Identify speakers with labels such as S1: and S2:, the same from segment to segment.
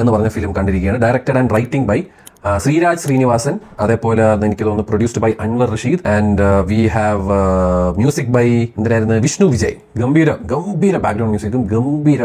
S1: എന്ന് പറഞ്ഞ film കണ്ടിരിക്കുകയാണ്. Directed and writing by Sreeraj Sreenivasan. അതേപോലെ എനിക്ക് തോന്നുന്നു produced by Anwar Rasheed. And we have music by എന്തായിരുന്നു വിഷ്ണു വിജയ്. ഗംഭീര ഗംഭീര ബാക്ക്ഗ്രൗണ്ട് മ്യൂസിക്കും ഗംഭീര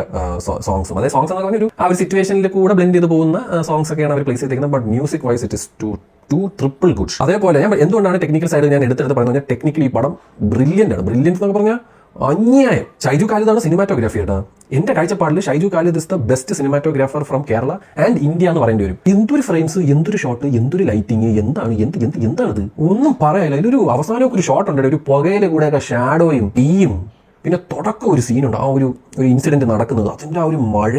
S1: സോങ്സും അതായത് സോങ്സ് എന്ന് പറഞ്ഞ ഒരു ആ ഒരു സിറ്റുവേഷനിൽ കൂടെ ബ്ലെൻഡ് ചെയ്ത് പോകുന്ന സോങ്സ് ഒക്കെയാണ് അവർ പ്ലേസ് ചെയ്തിരിക്കുന്നത് but music wise it is too too triple good അതേപോലെ ഞാൻ എന്തുകൊണ്ടാണ് ടെക്നിക്കൽ സൈഡിൽ ഞാൻ എടുത്തെടുത്ത് പറയുന്നത്? ടെക്നിക്കലി ഈ പടം ബ്രില്യന്റ് ആണ്. ബ്രില്യൻസ് എന്നൊക്കെ പറഞ്ഞാൽ അന്യായം. ഷൈജു ഖാലിദാണ് സിനിമാറ്റോഗ്രാഫി കേട്ടോ എന്റെ കാഴ്ചപ്പാടിൽ Shyju Khalid is the best cinematographer from Kerala and India എന്ന് പറയേണ്ടി വരും. എന്തൊരു ഫ്രെയിംസ് എന്തൊരു ഷോട്ട് എന്തൊരു ലൈറ്റിംഗ് എന്താണ് എന്ത് എന്ത് എന്താണിത്? ഒന്നും പറയാനില്ല. ഇതിലൊരു അവസാനമൊക്കെ ഒരു ഷോട്ട് ഉണ്ട് ഒരു പുകയിലെ കൂടെയൊക്കെ ഷാഡോയും തീയും. പിന്നെ തുടക്കം ഒരു സീനുണ്ട് ആ ഒരു ഒരു ഇൻസിഡന്റ് നടക്കുന്നത്. അതിന്റെ ആ ഒരു മഴ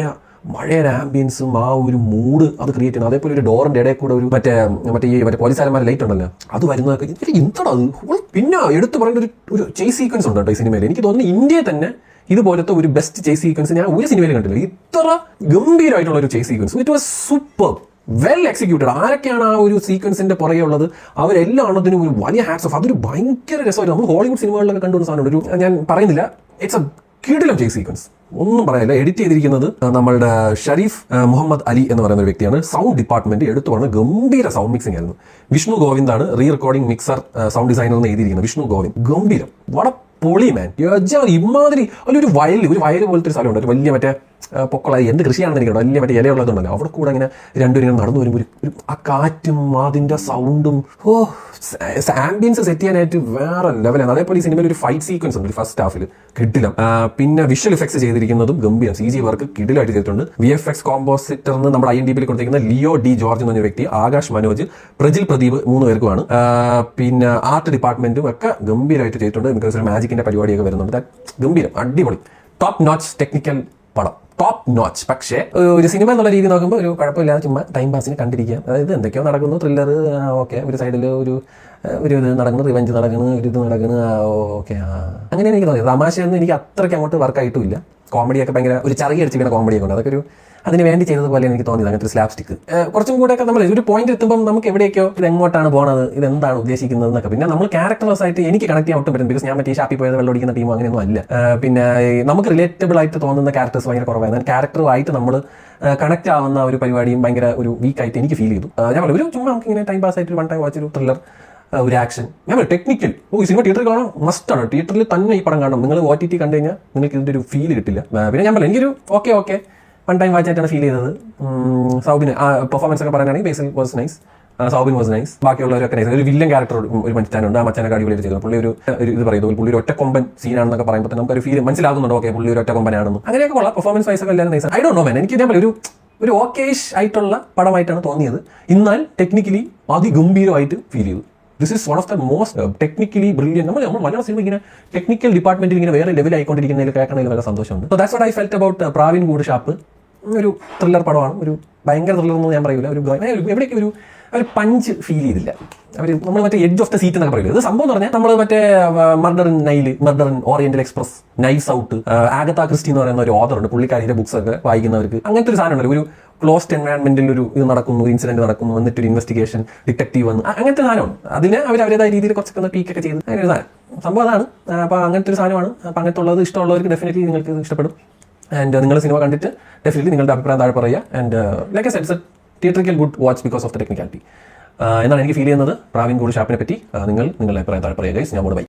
S1: മഴയുടെ ആംബിയൻസും ആ ഒരു മൂഡ് അത് ക്രിയേറ്റ് ചെയ്യുന്നത് അതേപോലെ ഒരു ഡോറിന്റെ ഇടയിൽ കൂടെ ഒരു മറ്റേ മറ്റേ ഈ മറ്റേ പോലീസുകാരന്മാരെ ലൈറ്റ് ഉണ്ടല്ലോ. അത് വരുന്നതൊക്കെ ഇത് എന്താടാ അത് പിന്നെ എടുത്തു പറയുന്ന ഒരു ഒരു ചേസ് സീക്വൻസ് ഉണ്ട് കേട്ടോ ഈ സിനിമയിൽ എനിക്ക് തോന്നുന്നു ഇന്ത്യയിൽ തന്നെ ഇതുപോലത്തെ ഒരു ബെസ്റ്റ് ചേസ് സീക്വൻസ് ഞാൻ ഒരു സിനിമയിൽ കണ്ടില്ല ഇത്ര ഗംഭീരമായിട്ടുള്ള ഒരു chase sequence it was super well executed ആരൊക്കെയാണ് ആ ഒരു സീക്വൻസിന്റെ പുറകെ ഉള്ളത്? അവരെല്ലാം അതിനും ഒരു വലിയ ഹാക്സ് ഓഫ് അതൊരു ഭയങ്കര രസമായിരുന്നു. നമ്മൾ ഹോളിവുഡ് സിനിമകളിലൊക്കെ കണ്ടുവന്ന സാധനമുണ്ട്. ഒരു ഞാൻ പറയുന്നില്ല. ഇറ്റ്സ് എ കിടിലം ചേസ് സീക്വൻസ് ഒന്നും പറയാനില്ല. എഡിറ്റ് ചെയ്തിരിക്കുന്നത് നമ്മളുടെ ഷരീഫ് മുഹമ്മദ് അലി എന്ന് പറയുന്ന ഒരു വ്യക്തിയാണ്. സൗണ്ട് ഡിപ്പാർട്ട്മെന്റ് എടുത്തു പറഞ്ഞ ഗംഭീര സൗണ്ട് മിക്സിംഗ് ആയിരുന്നു. Vishnu ഗോവിന്ദാണ് re recording mixer sound designer എന്ന് എഴുതിയിരിക്കുന്നത്. വിഷ്ണു ഗോവിന്ദ്. ഗംഭീരം. വട പൊളി മാൻ ഇമാതിരി ഒരു വയൽ ഒരു വയൽ പോലത്തെ ഒരു സ്ഥലമുണ്ട്. ഒരു വലിയ മറ്റേ ആ, എന്ത് കൃഷിയാണെന്ന് എനിക്ക് വലിയ മറ്റേ ഇലയുള്ളതുണ്ടല്ലോ അവിടെ കൂടെ അങ്ങനെ രണ്ടുപേരും ഇങ്ങനെ നടന്നു വരുമ്പോൾ ഒരു ആ കാറ്റും അതിന്റെ സൗണ്ടും ഓ ആംബിയൻസ് സെറ്റ് ചെയ്യാനായിട്ട് വേറെ ലെവലാണ് അതേപോലെ ഈ സിനിമയിൽ ഒരു ഫൈറ്റ് സീക്വൻസ് ഉണ്ട്. ഫസ്റ്റ് ഹാഫിൽ കിഡിലം പിന്നെ വിഷ്വൽ എഫക്ട്സ് ചെയ്തിരിക്കുന്നതും ഗംഭീരം. സി ജി വർക്ക് കിഡിലായിട്ട് ചെയ്തിട്ടുണ്ട്. വി എഫ് എക്സ് കോമ്പോസിറ്റർ എന്ന് നമ്മുടെ ഐ എൻ ഡി പിയിൽ കൊടുത്തിരിക്കുന്ന ലിയോ ഡി ജോർജ് എന്ന് വ്യക്തി ആകാശ് മനോജ് പ്രജിൽ പ്രദീപ് മൂന്ന് പേർക്കുമാണ്. പിന്നെ ആർട്ട് ഡിപ്പാർട്ട്മെന്റും ഒക്കെ ഗംഭീരമായിട്ട് ചെയ്തിട്ടുണ്ട്. മാജിക്കിന്റെ പരിപാടിയൊക്കെ വരുന്നുണ്ട്. ഗംഭീരം. അടിപൊളി. ടോപ്പ് നോച്ച് ടെക്നിക്കൽ പടം. ടോപ്പ് നോച്ച് പക്ഷേ ഒരു സിനിമ എന്നുള്ള രീതി നോക്കുമ്പോൾ ഒരു കുഴപ്പമില്ലാതെ ചുമ്മാ ടൈം പാസിന് കണ്ടിരിക്കുക. അതായത് എന്തൊക്കെയോ നടക്കുന്നു. Thriller okay. ഒരു സൈഡിൽ ഒരു ഒരു ഇത് നടക്കുന്നു. റിവഞ്ച് നടക്കുന്നു. ഒരു ഇത് നടക്കുന്നു. ഓക്കെ. അങ്ങനെയാണ് എനിക്ക് തോന്നിയത്. തമാശയൊന്നും എനിക്ക് അത്രയ്ക്ക് അങ്ങോട്ട് വർക്കായിട്ടുമില്ല കോമഡിയൊക്കെ ഭയങ്കര ഒരു ചെറിയ അടിച്ചിരിക്കുന്ന കോമഡിയൊക്കെ ഉണ്ട്. അതൊക്കെ ഒരു അതിന് വേണ്ടി ചെയ്തതുപോലെ എനിക്ക് തോന്നിയത്. അങ്ങനത്തെ ഒരു സ്ലാബ് സ്റ്റിക്ക് കുറച്ചും കൂടെ ഒക്കെ നമ്മൾ ഒരു പോയിന്റ് എത്തുമ്പോൾ നമുക്ക് എവിടെയൊക്കെയോ ഇത് എങ്ങോട്ടാണ് പോണത് ഇത് എന്താണ് ഉദ്ദേശിക്കുന്നത് എന്നൊക്കെ. പിന്നെ നമ്മൾ ക്യാരക്ടേഴ്സ് ആയിട്ട് എനിക്ക് കണക്ട് ചെയ്യാൻ ഒട്ടും പറ്റും ബിക്കോസ് ഞാൻ മറ്റേ ഷാപ്പിൽ പോയത് വെള്ളമടിക്കുന്ന ടീമോ അങ്ങനെയൊന്നും അല്ല. പിന്നെ നമുക്ക് റിലേറ്റബിൾ ആയിട്ട് തോന്നുന്ന ക്യാരക്ടേഴ്സ് ഭയങ്കര കുറവായിരുന്നു ക്യാരക്ടറുമായിട്ട് നമ്മൾ കണക്ട് ആവുന്ന ഒരു പരിപാടിയും ഭയങ്കര ഒരു വീക്കായിട്ട് എനിക്ക് ഫീൽ ചെയ്തു. ഞാൻ ഒരു ചുമ്മാ നമുക്ക് ഇങ്ങനെ ടൈം പാസ് ആയിട്ട് വൺ ടൈം വാച്ച് ഒരു ത്രില്ലർ ഒരു ആക്ഷൻ. ഞാൻ ടെക്നിക്കൽ ഓ ഈ സിനിമ തിയേറ്ററിൽ കാണാം മസ്റ്റാണ് തിയേറ്ററിൽ തന്നെ ഈ പടം കാണണം. നിങ്ങൾ ഒ ടി ടി കണ്ടു കഴിഞ്ഞാൽ നിങ്ങൾക്ക് ഇതിന്റെ ഒരു ഫീൽ കിട്ടില്ല. പിന്നെ ഞാൻ പറഞ്ഞു എനിക്കൊരു okay okay one time watch ആയിട്ടാണ് ഫീൽ ചെയ്തത്. സൗബിന് ആ പെർഫോമൻസ് ഒക്കെ പറയാനാണെങ്കിൽ Basil was nice Soubin was nice ബാക്കിയുള്ളവരൊക്കെ നൈസ് ഒരു വില്ലൻ ക്യാരക്ടർ ഒരു മനുഷ്യനുണ്ട് ആ മച്ചാനൊക്കെ അടിപൊളിയായിട്ട് ചെയ്തു. പുള്ളി ഒരു ഇത് പറയുന്നത് പുള്ളി ഒരു ഒറ്റ കൊമ്പൻ സീനാണെന്നൊക്കെ പറയുമ്പോൾ നമുക്ക് ഒരു ഫീൽ മനസ്സിലാകുന്നുണ്ട് ഓക്കെ പുള്ളി ഒരു ഒറ്റ കൊമ്പനാണെന്ന് അങ്ങനെയൊക്കെ ഉള്ള പെർഫോമൻസ് വൈസ് ഒക്കെ എല്ലാവരും nice I Dr know man എനിക്ക് ഞാൻ ഒരു ഒരു ഓക്കേഷ് ആയിട്ടുള്ള പടമായിട്ടാണ് തോന്നിയത്. എന്നാൽ ടെക്നിക്കലി അതിഗംഭീരമായിട്ട് ഫീൽ ചെയ്തു. This is one of the most technically brilliant നമ്മൾ നമ്മൾ മലയാള സിനിമ ഇങ്ങനെ ടെക്നിക്കൽ ഡിപ്പാർട്ട്മെന്റിൽ ഇങ്ങനെ വേറെ ലെവൽ ആയിക്കൊണ്ടിരിക്കുന്നതിൽ കേൾക്കണതിൽ വളരെ സന്തോഷമുണ്ട്. So that's what I felt about Pravinkoodu Shappu ഒരു ത്രില്ലർ പടമാണ്. ഒരു ഭയങ്കര ത്രില്ലർ എന്ന് ഞാൻ പറയില്ല ഒരു എവിടേക്ക് ഒരു ഒരു പഞ്ച് ഫീൽ ചെയ്തില്ല. അവർ നമ്മൾ മറ്റേ എഡ്ജ് ഓഫ് ദ സീറ്റ് എന്നൊക്കെ പറയില്ല ഇത് സംഭവം എന്ന് പറഞ്ഞാൽ നമ്മൾ മറ്റേ murder in Nile murder in Oriental Express Knives Out Agatha Christie എന്ന് പറയുന്ന ഒരു ഓതർ ഉണ്ട്. പുള്ളിക്കാരിയുടെ ബുക്സ് ഒക്കെ വായിക്കുന്നവർക്ക് അങ്ങനത്തെ ഒരു സാധനം ഉണ്ടല്ലോ ഒരു ക്ലോസ്ഡ് എൻവയൺമെന്റിൽ ഒരു ഇത് നടക്കുന്നു ഇൻസിഡന്റ് നടക്കുന്നു എന്നിട്ട് ഒരു ഇൻവെസ്റ്റിഗേഷൻ ഡിറ്റക്റ്റീവ് വന്ന് അങ്ങനത്തെ സാധനമാണ്. അതിന് അവർ അവരുടേതായ രീതിയിൽ കുറച്ചൊക്കെ പീക്കൊക്കെ ചെയ്ത് അങ്ങനെ ഒരു സാധനം. സംഭവം അതാണ്. അപ്പോൾ അങ്ങനത്തെ ഒരു സാധനമാണ്. അപ്പോൾ അങ്ങനത്തെ ഉള്ളത് ഇഷ്ടമുള്ളവർക്ക് ഡെഫിനറ്റ്ലി നിങ്ങൾക്ക് ഇഷ്ടപ്പെടും. ആൻഡ് നിങ്ങൾ സിനിമ കണ്ടിട്ട് ഡെഫിനറ്റ്ലി നിങ്ങളുടെ അഭിപ്രായം താഴെ പറയുക. And like a sets theatrical good watch because of the technicality എന്നാണ് എനിക്ക് ഫീൽ ചെയ്യുന്നത്. പ്രാവീൺ ഗോഡ് ഷാപ്പിനെ പറ്റി നിങ്ങൾ നിങ്ങളുടെ അഭിപ്രായം താഴെ പറയുക ഗൈസ് ഞാൻ ബൈ